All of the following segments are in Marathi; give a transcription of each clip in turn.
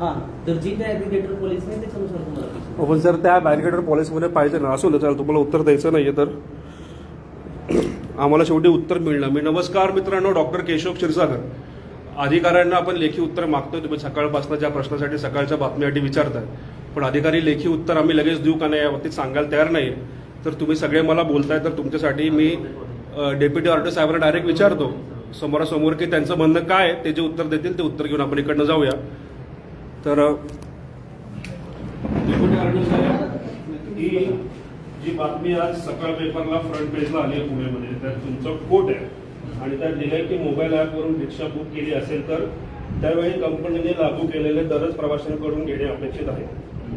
हां. तर जी काय ऍग्रिगेटर पॉलिसी आहे त्याच्यानुसार तुम्हाला पैसे पण सर त्या बॅरिकेटर पॉलिसीमध्ये पाहिजे ना असू चालेल तुम्हाला उत्तर द्यायचं नाही तर. आम्हाला शेवटी उत्तर मिळणार. मी नमस्कार मित्रांनो डॉक्टर केशव क्षीरसागर. अधिकाऱ्यांना आपण लेखी उत्तर मागतोय. तुम्ही सकाळपासून ज्या प्रश्नासाठी सकाळच्या बातमीसाठी विचारताय पण अधिकारी लेखी उत्तर आम्ही लगेच देऊ का नाही याबाबतीत सांगायला तयार नाही तर तुम्ही सगळे मला बोलताय तर तुमच्यासाठी मी डेप्युटी ऑर्डर साहेबांना डायरेक्ट विचारतो. समोरासमोर की त्यांचं म्हणणं काय ते जे उत्तर देतील ते उत्तर घेऊन आपण इकडनं जाऊया. तर ही जी बातमी आज सकाळ पेपरला फ्रंट पेजला आली आहे पुण्यामध्ये त्यात तुमचं कोट आहे. आणि त्यात लिहिलंय की मोबाईल ॲपवरून रिक्षा बुक केली असेल तर त्यावेळी कंपनीने लागू केलेले दरच प्रवाशांकडून घेणे अपेक्षित आहे.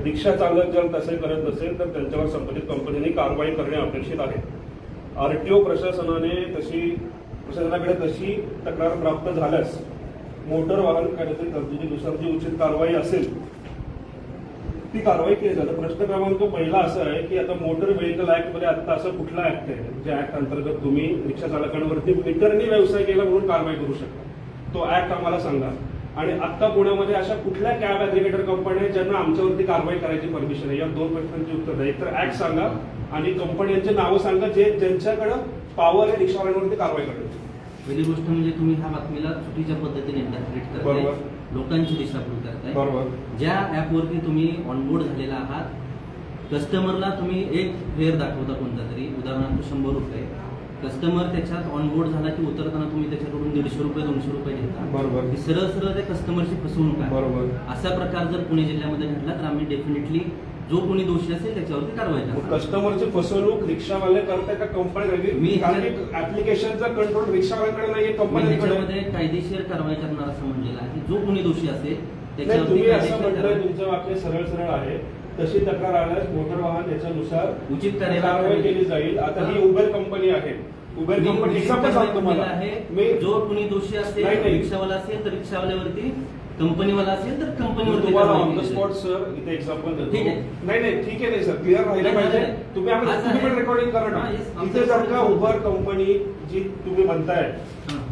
रिक्षा चालक जर तसे करत नसेल तर त्यांच्यावर संबंधित कंपनीने कारवाई करणे अपेक्षित आहे. आरटीओ प्रशासनाने तशी प्रशासनाकडे तशी तक्रार प्राप्त झाल्यास मोटर वाहन कायद्यातील तरतुदीनुसार जी उचित कारवाई असेल ती कारवाई केली जाते. प्रश्न क्रमांक पहिला असा आहे की आता मोटर व्हेकल ऍक्टमध्ये आता असं कुठला ऍक्ट आहे ज्या ऍक्ट अंतर्गत तुम्ही रिक्षा चालकांवरती मीटरनी व्यवसाय केला म्हणून कारवाई करू शकता? तो ऍक्ट आम्हाला सांगा. आणि आता पुण्यामध्ये अशा कुठल्या कॅब ऍग्रिगेटर कंपन्या आहेत ज्यांना आमच्यावरती कारवाई करायची परमिशन आहे? या दोन प्रश्नांची उत्तर द्या. एकतर ऍक्ट सांगा आणि कंपन्यांची नावं सांगा जे ज्यांच्याकडं पॉवर आहे रिक्षावाल्यांवरती कारवाई करण्याची पहिली गोष्ट म्हणजे तुम्ही ह्या बातमीला चुकीच्या पद्धतीने इंटरप्रिट करताय. बरोबर. लोकांची दिशाभूल करताय. बरोबर. ज्या ऍपवरती तुम्ही ऑनबोर्ड झालेला आहात कस्टमरला तुम्ही एक फेअर दाखवता कोणता तरी उदाहरणार्थ शंभर रुपये. कस्टमर त्याच्यात ऑनबोर्ड झाला की उतरताना तुम्ही त्याच्याकडून दीडशे रुपये दोनशे रुपये घेता. बरोबर. ही सरळ सरळ त्या कस्टमरची फसवणूक आहे. बरोबर. असा प्रकार जर पुणे जिल्ह्यामध्ये घडला तर आम्ही डेफिनेटली जो कोणी दोषी असेल त्याच्यावरती कारवाई करणार कस्टमरची फसवणूक रिक्षावाले करताय का कंपनी मी ऍप्लिकेशनचा कंट्रोल रिक्षावाल्याकडे कंपनीकडे ह्याच्यामध्ये कायदेशीर कारवाई करणार असं म्हणलेलं आहे. जो कोणी दोषी असेल नाही त्याच्यावरती असं कारवाई- तुमचं वाक्य सरळ सरळ आहे. तशी तक्रार आल्यास मोटर वाहन याच्यानुसार उचित कारवाई केली जाईल. आता ही उबर कंपनी आहे. उबर कंपनी आहे. मी जो कोणी दोषी असेल नाही, नाही. रिक्षावाला असेल तर रिक्षावाल्यावरती कंपनीवाला असेल तर मी कंपनीवरती तुम्हाला ऑन द स्पॉट. सर इथे एक्झाम्पल देतो ठीक आहे. नाही नाही ठीक आहे नाही सर क्लिअर राहिलं पाहिजे. तुम्ही आम्ही. रेकॉर्डिंग करा ना. इथे जर का उबर कंपनी जी तुम्ही म्हणताय.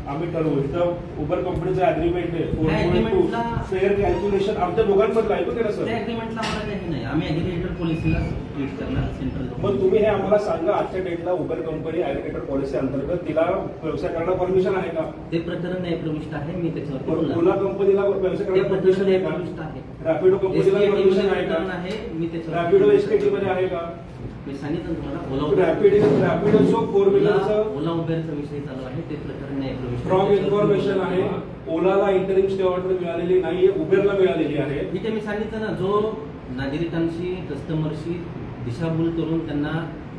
आम्ही ठरवू. इथं उबर कंपनीचं अग्रीमेंट आहे. त्या agreement-ला- फेअर कॅल्क्युलेशन आमच्या दोघांमधलं ऐकून घ्या ना सर त्या अग्रीमेंटला आम्हाला काही नाही. आम्ही अग्रिगेटर पॉलिसीला ट्रीट करणार सेंट्रल मग तुम्ही हे आम्हाला सांगा आजच्या डेटला उबर कंपनी ऍग्रिगेटर पॉलिसी अंतर्गत तिला व्यवसाय करायला परमिशन आहे का? ते प्रकरण न्यायप्रविष्ट आहे. मी पण बोलणार. ओला कंपनीला व्यवसाय ते करायला प्रकरण परमिशन आहे का? आहे. रॅपिडो कंपनीला SKT परमिशन आहे का? प्रकरण आहे. मी त्याच्यावर रॅपिडो एसकेटी मध्ये आहे का? मी सांगितलं तुम्हाला Ola rapid Rapido so four व्हीलरचं Ola- Ola उबेरचा विषय चालू आहे ते प्रकरण. स्ट्रॉंग त्याच्यावरती इन्फॉर्मेशन आहे. ओलाला इंटरिम स्टे ऑर्डर मिळालेली नाहीये उबेरला मिळालेली आहे ठीक आहे मी सांगितलं ना जो नागरिकांशी कस्टमरशी दिशाभूल करून त्यांना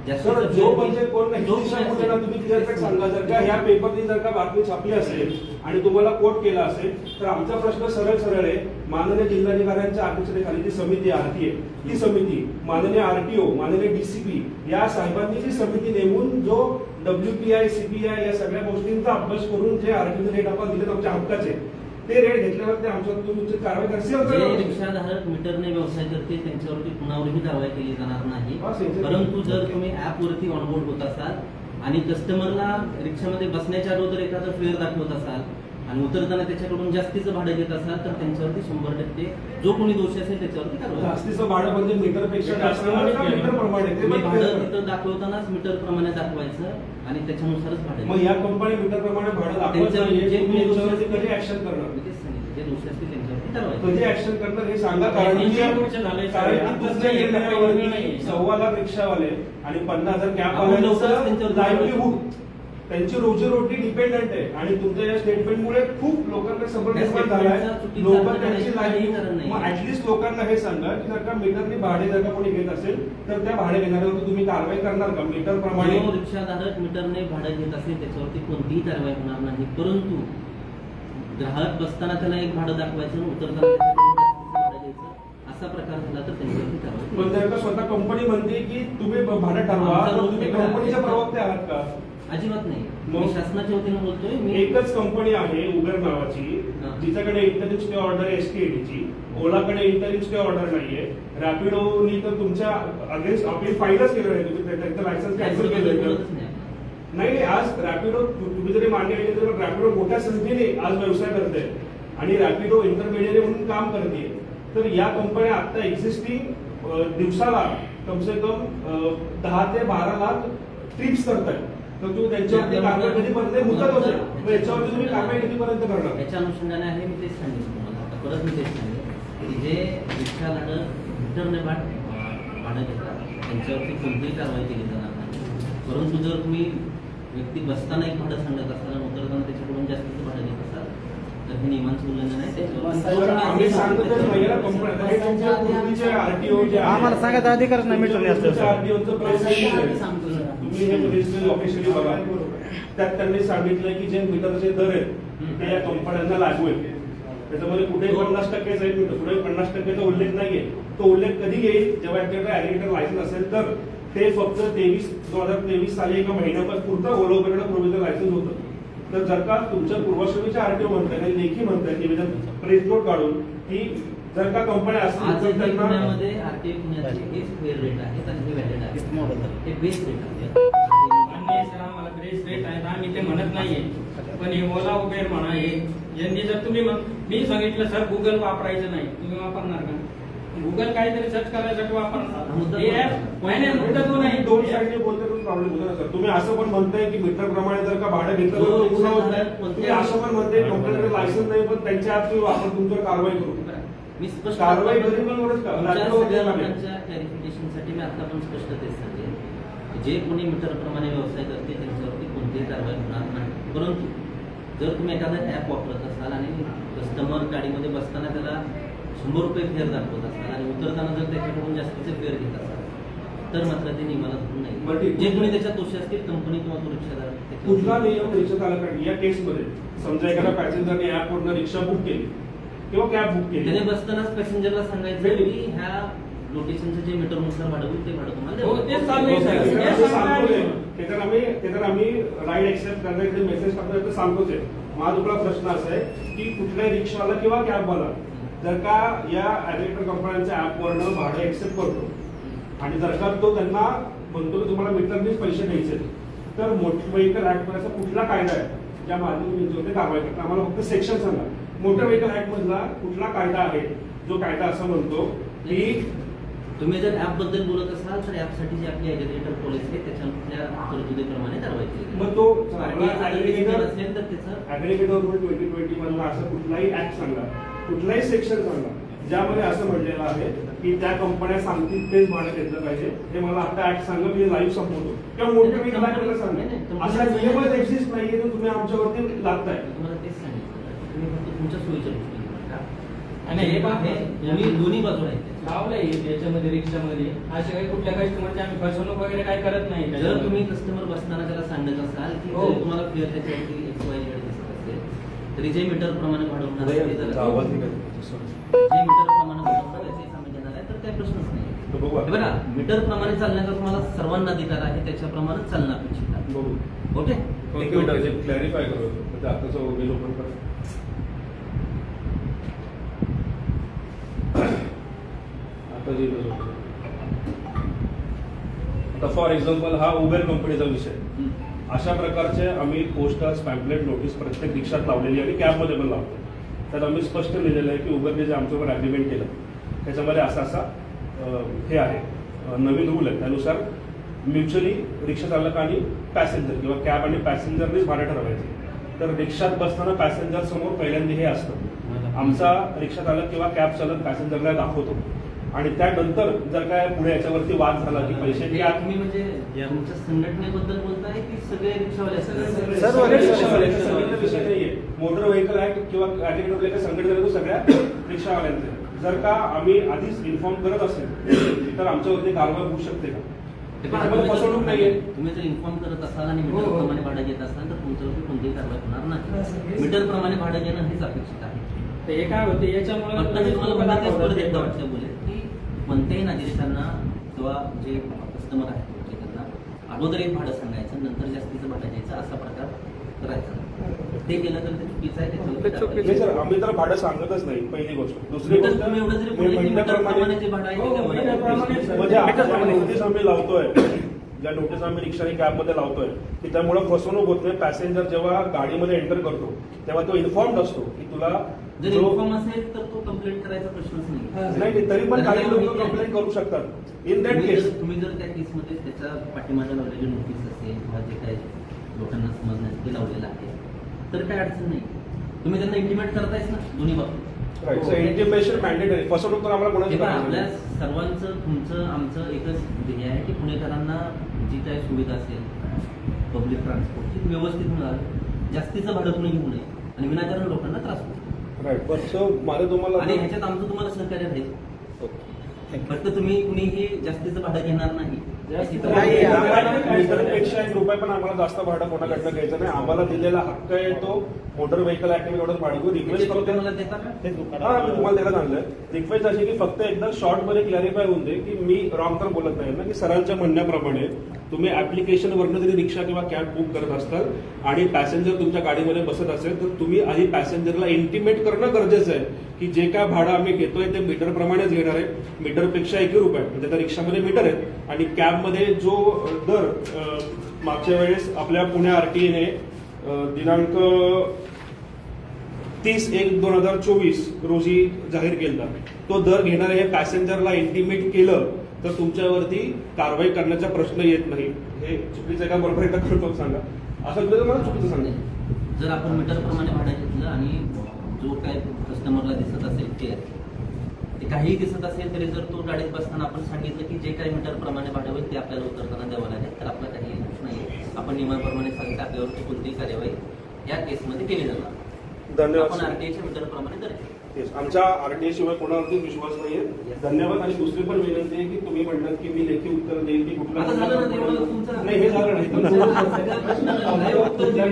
जो म्हणजे कोण नाही जो तुम्ही सांगा जर का ह्या पेपरनी जर का बातमी छापली असेल आणि तुम्हाला कोट केला असेल तर आमचा प्रश्न सरळ सरळ आहे. माननीय जिल्हाधिकाऱ्यांच्या अध्यक्षतेखाली जी समिती आहे ती समिती माननीय आरटीओ माननीय डीसीपी या साहेबांनी जी समिती नेमून जो डब्ल्यूपीआय सीपीआय या सगळ्या गोष्टींचा अभ्यास करून जे आरटीओ रेट आपण दिले आमच्या हक्काचे ते रेट घेतल्यावर ते आमच्यावर तुम्ही उचित कारवाई करशील रिक्षाधारक मीटरने व्यवसाय करते त्यांच्यावरती कुणावरही कारवाई केली जाणार नाही. परंतु जर तुम्ही ऍप वरती ऑनबोर्ड होत असाल आणि कस्टमरला रिक्षामध्ये बसण्याच्या अगोदर एखादं फेअर दाखवत असाल आणि उतरताना त्याच्याकडून जास्तीचं भाडं घेत असाल तर त्यांच्यावरती शंभर टक्के जो कोणी दोषी असेल त्याच्यावरती कारवाई. जास्तीचं भाडं म्हणजे मीटरपेक्षा जास्त मीटर प्रमाणे ते तुम्ही पण भाडं तिथं दाखवतानाच मीटर प्रमाणे दाखवायचं आणि त्याच्यानुसारच भाडं मग या कंपनी मीटर प्रमाणे भाडं दाखवत त्यांच्या- नाहीये. जे तुम्ही कोणी दोषी कधी ऍक्शन करणार? जे दोषी असतील त्यांच्यावरती कारवाई कधी ऍक्शन करणार हे सांगा कारण. सव्वा लाख रिक्षावाले आणि पन्नास हजार कॅब त्यांच्यावर लाईव्हलीहूड त्यांची रोजीरोटी डिपेंडंट आहे. आणि तुमच्या या स्टेटमेंटमुळे खूप लोकांना संपर्क निर्माण लोक अर्थ त्यांची. मग ऍटलिस्ट लोकांना हे सांगा की जर का मीटरनी भाडे जर का कोणी घेत असेल तर त्या भाडे घेणाऱ्यावरती तुम्ही कारवाई करणार का? मीटर प्रमाणे? जो रिक्षाधारक मीटरने भाडं घेत असेल त्याच्यावरती कोणतीही कारवाई होणार नाही. परंतु ग्राहक बसताना त्याला एक भाडं दाखवायचं उतरताना असा प्रकार झाला तर त्यांच्यावरती कारवाई केली पण जर का स्वतः कंपनी म्हणते की तुम्ही भाडं ठरवा तुम्ही वेगळा आहे. कंपनीचे प्रवक्ते आहात का? अजिबात नाही. मग? मी शासनाच्या वतीनं बोलतोय मी एकच कंपनी आहे उबर नावाची हा. जिच्याकडे इंटरिम स्टे ऑर्डर एस ची. ओलाकडे इंटरिम स्टे ऑर्डर नाहीये. रॅपिडोनी तर तुमच्या अगेन्स्ट आपली फाईलच केलं नाही तुम्ही त्यांचं लायसन्स कॅन्सल केलं बोलतच नाही. नाही नाही आज रॅपिडो तुम्ही जरी मान्य केले तरी रॅपिडो मोठ्या संख्येने आज व्यवसाय करते आणि रॅपिडो इंटरमिडिएट म्हणून काम करते तर या कंपन्या आता एक्झिस्टिंग दिवसाला कमसे कम अ, दहा ते बारा लाख ट्रिप्स करतायत तर तू त्यांच्यावरती कारवाई होते मग याच्यावरती तुम्ही कारवाई कधीपर्यंत करणार? याच्या अनुषंगाने आहे मी तेच सांगितलं तुम्हाला. आता परत मी तेच सांगितलं की जे रिक्षा लाडं मीटरने भाड भाडं घेतात त्यांच्यावरती कोणतीही कारवाई केली जाणार नाही. परंतु जर तुम्ही व्यक्ती बसताना एक भाडं सांगत असताना उतरताना त्याच्याकडून जास्तीचं भाडं आम्हाला सांगायचा अधिकारच नाही हे बघा. त्यात त्यांनी सांगितलंय की जे मीटरचे दर आहेत ते या कंपन्यांना लागू आहेत. त्याच्यामध्ये कुठेही पन्नास टक्केच आहे मीटर कुठेही पन्नास टक्केचा उल्लेख नाहीये तो उल्लेख कधी येईल? जेव्हा यांच्याकडे ऍग्रिगेटर लायसन्स असेल तर. ते फक्त तेवीस दोन हजार तेवीस साली एका महिन्यापासून पुरतं. ओलोपेकडे प्रोव्हिजन लायसन्स होतं. तर जर का तुमच्या पूर्वश्रमीच्या आरटीओ म्हणताय काही लेखी म्हणताय निवेदन प्रेस नोट काढून की जर का कंपन्या असतील तर त्यांना पुण्यामध्ये आरटीओ पुण्याचे हेच फेअर रेट आहेत आणि हे व्हॅलिड हे बेस्ट रेट मान्य आहे. सर आम्हाला ग्रेस रेट आहेत आम्ही ते म्हणत नाहीये. पण हे ओला उबेर म्हणा हे यांनी जर तुम्ही म्हण- मी सांगितलं सर गुगल वापरायचं नाही. तुम्ही वापरणार का? गुगल काहीतरी सर्च करायसाठी वापरणार मुद्दा हे तो- app- नाही नाही मुद्दा तो नाही दोन साईडने बोलते पण प्रॉब्लेम होतो ना सर तुम्ही असं पण म्हणताय की मीटर प्रमाणे जर का भाडं घेतलं जो तर ते गुन्हा होत नाही. तुम्ही असं पण म्हणताय कंपनीकडे लायसन्स नाही पण त्यांच्या ऍप तुम्ही वापर तुमच्यावर कारवाई करू. मी स्पष्ट कारवाई कधी पण एवढंच का? सगळ्या? लोकांच्या क्लॅरिफिकेशनसाठी मी आता पण स्पष्ट तेच सांगेन. जे कोणी मीटर प्रमाणे व्यवसाय करते त्यांच्यावरती कोणतीही कारवाई होणार नाही. परंतु जर तुम्ही एखादा ॲप वापरत असाल आणि कस्टमर गाडीमध्ये बसताना त्याला शंभर रुपये फेअर दाखवत असाल आणि उतरताना जर त्याच्याकडून जास्तीचे फेअर घेत असाल तर मात्र ते नियमाला धरून नाही. जे कोणी त्याच्यात दोषी असतील कंपनी किंवा तो रिक्षादार कुठला नियम रिक्षा चालकांनी या केसमध्ये समजा एखाद्या पॅसेंजरने ऍपवरनं रिक्षा बुक केली किंवा कॅब बुक केली. त्याने बसतानाच पॅसेंजरला सांगायचं की ह्या लोकेशनचं जे मीटरनुसार भाडं होईल ते भाडं तुम्हाला हो, हे आम्ही. त्याच्यावर आम्ही राईड करण्याचे मेसेज टाकतोय ते सांगतोच आहे. माझा तुला प्रश्न असा आहे की कुठल्याही रिक्षावाला किंवा कॅबवाला जर का या ऍग्रेटर कंपन्यांच्या ऍपवरनं भाडं एक्सेप्ट करतो आणि जर का तो त्यांना म्हणतो की तुम्हाला मीटरनेच पैसे द्यायचे तर मोटर व्हेकल ऍक्ट असा कुठला कायदा आहे? ज्या माध्यमातून कारवाई करतात आम्हाला फक्त सेक्शन सांगा. मोटर व्हेकल ऍक्ट मधला कुठला कायदा आहे? जो कायदा असं म्हणतो की तुम्ही जर ऍपबद्दल बोलत असाल तर ऍपसाठी जी आपली ऍग्रिगेटर पॉलिसी आहे त्याच्या तरतुदीप्रमाणे कारवाई केली. मग तो असेल तर त्याचं ऍग्रिगेटर ट्वेंटी ट्वेंटी मधला असं कुठलाही ऍक्ट सांगा. कुठलाही सेक्शन सांगा ज्यामध्ये असं म्हटलेलं आहे की त्या कंपन्या सांगतील तेच भाडं घेतलं पाहिजे हे मला आता ऍक्ट सांगा मी लाईव्ह संपवतो किंवा मोठं मी नाही, मला नाही, सांगा नाही, असा नियमच एक्झिस्ट नाहीये तर तुम्ही आमच्यावरती लादताय तुम्हाला तेच सांगितलं तुम्ही फक्त तुमच्या सोयीच्या गोष्टी करा. आणि हे पहा, हे दोन्ही दोन्ही बाजू आहेत त्याच्या. लावलंय त्याच्यामध्ये रिक्षामध्ये असे काही कुठल्या कस्टमरची आम्ही फसवणूक वगैरे काय करत नाही जर. तुम्ही कस्टमर बसताना त्याला सांगत असाल की हो. तुम्हाला फेअर त्याच्यावरती तरी जे मीटर प्रमाणे आहे मीटर प्रमाणे आहे ते आहे तर काही प्रश्नच नाही. तर बघू मीटर प्रमाणे चालण्याचा तुम्हाला सर्वांना अधिकार आहे त्याच्याप्रमाणे चालणं अपेक्षित आहे बघू. ओके? एक मिनिट. क्लॅरिफाय करू म्हणजे आताचं ओबेल ओपन करा. आता जे. आता फॉर एक्झाम्पल हा उबेर कंपनीचा विषय. अशा प्रकारचे आम्ही पोस्टर्स पॅम्पलेट नोटीस प्रत्येक रिक्षात लावलेली आणि कॅबमध्ये पण लावतो. तर आम्ही स्पष्ट लिहिलेलं आहे की उबरने जे आमच्यावर अग्रीमेंट केलं. त्याच्यामध्ये असा असा हे आहे. नवीन रूल आहे. त्यानुसार म्युच्युअली रिक्षा चालक आणि पॅसेंजर किंवा कॅब आणि पॅसेंजरनेच भाडं ठरवायचे. तर रिक्षात बसताना पॅसेंजर समोर पहिल्यांदा हे असतं. आमचा रिक्षा चालक किंवा कॅब चालक पॅसेंजरला दाखवतो. आणि त्यानंतर जर काय पुढे याच्यावरती वाद झाला की पैसे हे म्हणजे तुमच्या संघटनेबद्दल बोलताय की सगळे रिक्षावाले सगळे सर्व रिक्षावाल्यांचा संघटनेचा विषय नाहीये. मोटर व्हेकल ऍक्ट किंवा ऍग्रिगेटर संघटना तो सगळ्या रिक्षावाल्यांचे. जर का आम्ही आधीच इन्फॉर्म करत असेल तर आमच्यावरती कारवाई होऊ शकते का? ते फसवणूक जर- नाहीये. तुम्ही जर इन्फॉर्म करत असाल आणि हो, मीटर हो. प्रमाणे भाडं घेत असाल तर तुमच्यावरती कोणतीही कारवाई होणार नाही. मीटर प्रमाणे भाडं घेणं हेच अपेक्षित आहे. तर हे काय होते? याच्यामुळे तुम्हाला बोलेल की कोणत्याही नागरिकांना किंवा जे कस्टमर आहेत अगोदर एक भाडं सांगायचं नंतर जास्तीचं भाडं घ्यायचं असा प्रकार करायचा. नाही. ते केलं तर ते चुकीचं आहे ते. सर आम्ही तर भाडं सांगतच नाही पहिली गोष्ट. दुसरी गोष्ट तुम्ही एवढं जरी बोलले की मीटर मीटरप्रमाणे- प्रमाणे जे भाडं आहे ते हो, म्हणजे आता नोटीस आम्ही लावतोय. ज्या नोटीस आम्ही रिक्षा आणि कॅबमध्ये लावतोय की त्यामुळे फसवणूक होत नाही. पॅसेंजर जेव्हा गाडीमध्ये एंटर करतो तेव्हा तो इन्फॉर्म्ड असतो की तुला जर इन्फॉर्म असेल तर तो कंप्लेंट करायचा प्रश्नच नाही. तरी पण काही लोक कंप्लेंट करू शकतात. इन दॅट तुम्ही केस तुम्ही जर त्या केसमध्ये त्याच्या पाठीमागे लावलेली नोटीस असेल किंवा जे काही लोकांना समजण्यासाठी लावलेलं आहे तर काय अडचण नाही. तुम्ही त्यांना इंटिमेट करतायच ना दोन्ही बाबतीत राईट सो इंटिमेशन मॅन्डेटरी फसवणूक तर आम्हाला कोणाची पहा, करायची आपल्या. सर्वांचं तुमचं आमचं एकच ध्येय आहे की पुणेकरांना जी काही सुविधा असेल पब्लिक ट्रान्सपोर्टची व्यवस्थित मिळावी. जास्तीचं भाडं कोणी घेऊ नये आणि विनाकारण लोकांना त्रास होतो. राईट पण सो माझं तुम्हाला आणि ह्याच्यात आमचं तुम्हाला सहकार्य राहील फक्त तुम्ही कुणीही जास्तीचं भाडं घेणार नाही. नाही, एक रुपये पण आम्हाला जास्त भाडं कोणाकडनं घ्यायचं नाही. आम्हाला दिलेला हक्क आहे तो मोटर व्हेकल ऍक्टिव्ह एवढं भाडं. रिक्वेस्ट हा मी तुम्हाला त्याला सांगलंय रिक्वेस्ट अशी की फक्त एकदा शॉर्टमध्ये क्लॅरिफाय होऊन दे की मी रॉंग तर बोलत नाही. ना की सरांच्या म्हणण्याप्रमाणे तुम्ही ऍप्लिकेशन वरनं जरी रिक्षा किंवा कॅब बुक करत असताल आणि पॅसेंजर तुमच्या गाडीमध्ये बसत असेल तर तुम्ही आधी पॅसेंजरला इंटिमेट करणं गरजेचं आहे की जे काय भाडं आम्ही घेतोय ते मीटर प्रमाणेच घेणार आहे. मीटरपेक्षा एक रुपये. म्हणजे आता रिक्षामध्ये मीटर आहे आणि कॅबमध्ये जो दर मागच्या वेळेस आपल्या पुणे आरटीएने दिनांक तीस एक दोन हजार चोवीस रोजी जाहीर केला तो दर घेणाऱ्या हे पॅसेंजरला इंटिमेट केलं तर तुमच्यावरती कारवाई करण्याचा प्रश्न येत नाही. हे चुकीचं का? बरोबर एकदा कन्फर्म सांगा. असं तुला मला चुकीचं सांगा. जर आपण मीटर प्रमाणे भाडं घेतलं आणि जो काय कस्टमरला दिसत असेल ते ते काहीही दिसत असेल तरी जर तो गाडीत बसताना आपण सांगितलं की जे काही मीटर प्रमाणे भाडं होईल ते आपल्याला उतरताना द्यावं लागेल. तर आपला काही नाही आपण नियमाप्रमाणे सांगितलं आपल्यावरती कोणतीही कार्यवाही या केसमध्ये केली जाणार. धन्यवाद आपण. आरटीआयच्या मीटर प्रमाणे. Yes, आमच्या आरटीए शिवाय कोणावरती विश्वास नाहीये. धन्यवाद आणि दुसरी पण विनंती आहे की तुम्ही म्हणतात की मी लेखी उत्तर देईन की तुमचं- नाही हे झालं नाही.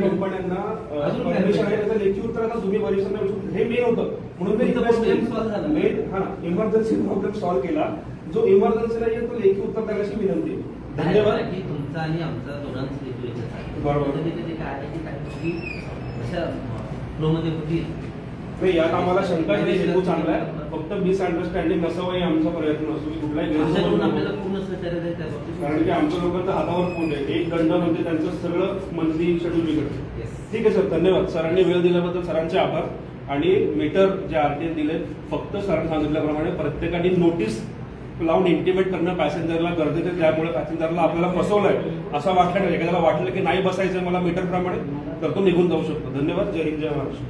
कंपन्यांना? परमिशन आहे त्याचं लेखी उत्तर आता तुम्ही विचारून- हे मेन होतं. म्हणून मी हा इमर्जन्सी प्रॉब्लेम सॉल्व्ह केला. जो इमर्जन्सीला येईल तो लेखी उत्तर द्यायची विनंती. धन्यवाद. की तुमचा आणि आमचा दोघांचा. बरोबर. फ्लोमध्ये होतील नाही यात आम्हाला शंका हेतू चांगला आहे. फक्त मिसअंडरस्टँडिंग नसावं हे आमचा प्रयत्न असतो की कुठलाही. कारण की आमच्या लोकांचं हातावर पोट आहे. एक दंड म्हणजे त्यांचं सगळं मंथली शेड्यूल बिघडतं. ठीक आहे सर धन्यवाद. सरांनी वेळ दिल्याबद्दल सरांचे आभार. आणि मीटर जे आरटीए दिले फक्त सरांनी सांगितल्याप्रमाणे प्रत्येकाने नोटीस लावून इंटिमेट करणं पॅसेंजरला गरजेचं त्यामुळे पॅसेंजरला आपल्याला फसवलंय असं वाटलं एखाद्याला वाटलं की नाही बसायचं मला मीटरप्रमाणे तर तो निघून जाऊ शकतो. धन्यवाद. जय हिंद जय महाराष्ट्र.